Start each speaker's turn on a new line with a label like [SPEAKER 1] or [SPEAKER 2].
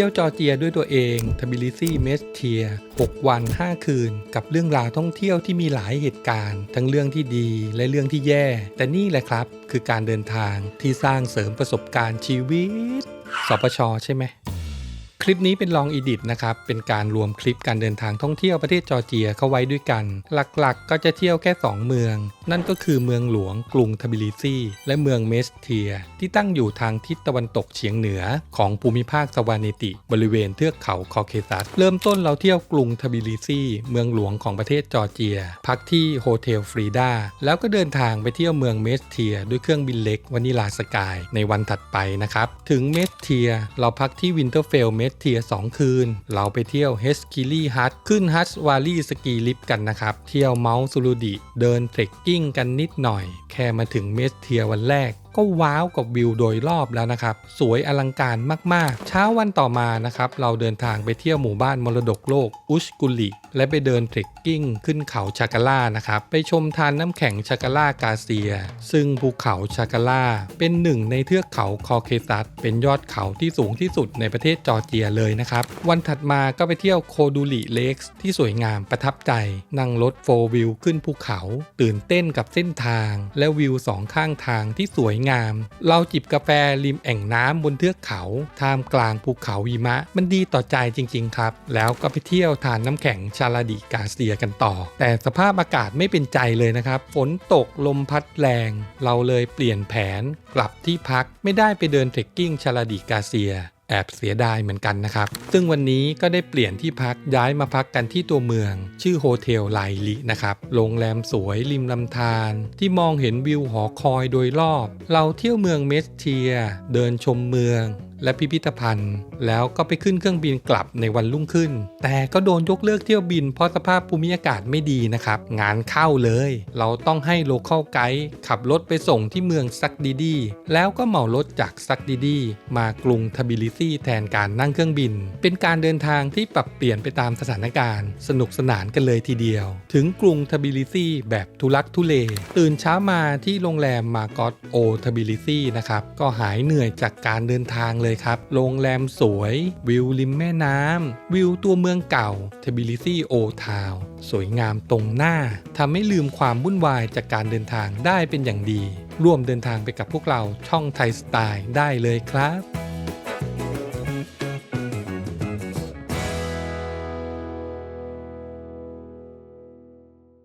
[SPEAKER 1] ที่ยวจอร์เจียด้วยตัวเองทบิลิซีเมสเทีย6 วัน 5 คืน กับเรื่องราวท่องเที่ยวที่มีหลายเหตุการณ์ ทั้งเรื่องที่ดีและเรื่องที่แย่ แต่นี่แหละครับ คือการเดินทางที่สร้างเสริมประสบการณ์ชีวิตสปชใช่ไหม ลิปนี้เป็นลองอีดิทนะครับ เป็นการรวมคลิปการเดินทางท่องเที่ยวประเทศจอร์เจียเข้าไว้ด้วยกัน หลักๆก็จะเที่ยวแค่ 2 เมือง นั่นก็คือเมืองหลวงกรุงทบิลิซี และเมืองเมสเทีย ที่ตั้งอยู่ทางทิศตะวันตกเฉียงเหนือของภูมิภาคสวาเนติ บริเวณเทือกเขาคอเคซัส เริ่มต้นเราเที่ยวกรุงทบิลิซี เมืองหลวงของประเทศจอร์เจีย พักที่โฮเทลฟรีดาแล้วก็เดินทางไปเที่ยวเมืองเมสเทีย ด้วยเครื่องบินเล็กวานิลาสกายในวันถัดไปนะครับ ถึงเมสเทียเราพักที่วินเทอร์เฟลเมสเทีย2คืน เราไปเที่ยวเฮสกิลี่ฮัทขึ้นฮัทวาลี่สกีลิฟกันนะครับ เที่ยวเมาส์ซูลูดิ เดินเทรคกิ้งกันนิดหน่อย แค่มาถึงเมสเทียวันแรก ก็ว้าวกับวิวโดยรอบแล้วนะครับ สวยอลังการมากๆ เช้าวันต่อมานะครับ เราเดินทางไปเที่ยวหมู่บ้านมรดกโลกอุชกุลิ และไปเดินเทรคกิ้งขึ้นเขาชากาล่านะครับ ไปชมทานน้ำแข็งชากาล่ากาเซีย ซึ่งภูเขาชากาล่าเป็นหนึ่งในเทือกเขาคอเคซัสเป็นยอดเขาที่สูงที่สุดในประเทศจอร์เจียเลยนะครับ วันถัดมาก็ไปเที่ยวโคดูลิเลกส์ที่สวยงามประทับใจ นั่งรถโฟวิวขึ้นภูเขา ตื่นเต้นกับเส้นทาง และวิวสองข้างทางที่สวยงามเราจิบกาแฟริมแอ่งน้ำบนเทือกเขาท่ามกลางภูเขาหิมะ มันดีต่อใจจริง ๆ ครับ แล้วก็ไปเที่ยวทานน้ำแข็งชาลาดิกาเซียกันต่อ แต่สภาพอากาศไม่เป็นใจเลยนะครับ ฝนตกลมพัดแรง เราเลยเปลี่ยนแผนกลับที่พักไม่ได้ไปเดินเทรคกิ้งชาลาดิกาเซีย แอบเสียดายเหมือนกันนะครับ ซึ่งวันนี้ก็ได้เปลี่ยนที่พักย้ายมาพักกันที่ตัวเมือง ชื่อโฮเทลไลลินะครับ โรงแรมสวยริมลำธารที่มองเห็นวิวหอคอยโดยรอบ เราเที่ยวเมืองเมสเทีย เดินชมเมือง และพิพิธภัณฑ์ แล้วก็ไปขึ้นเครื่องบินกลับในวันรุ่งขึ้น แต่ก็โดนยกเลิกเที่ยวบินเพราะสภาพภูมิอากาศไม่ดีนะครับ งานเข้าเลย เราต้องให้โลเคอลไกด์ขับรถไปส่งที่เมืองซักดีดี แล้วก็เหมารถจากซักดีดีมากรุงทบิลิซีแทนการนั่งเครื่องบิน เป็นการเดินทางที่ปรับเปลี่ยนไปตามสถานการณ์ สนุกสนานกันเลยทีเดียว ถึงกรุงทบิลิซีแบบทุลักทุเล ตื่นเช้ามาที่โรงแรมมากอตโอทบิลิซีนะครับก็หายเหนื่อยจากการเดินทางเลยครับ โรงแรมสวย วิวริมแม่น้ำ วิวตัวเมืองเก่าเทบิลิซีโอทาวสวยงามตรงหน้าทำให้ลืมความวุ่นวายจากการเดินทางได้เป็นอย่างดี ร่วมเดินทางไปกับพวกเราช่องไทยสไตล์ได้เลยครับ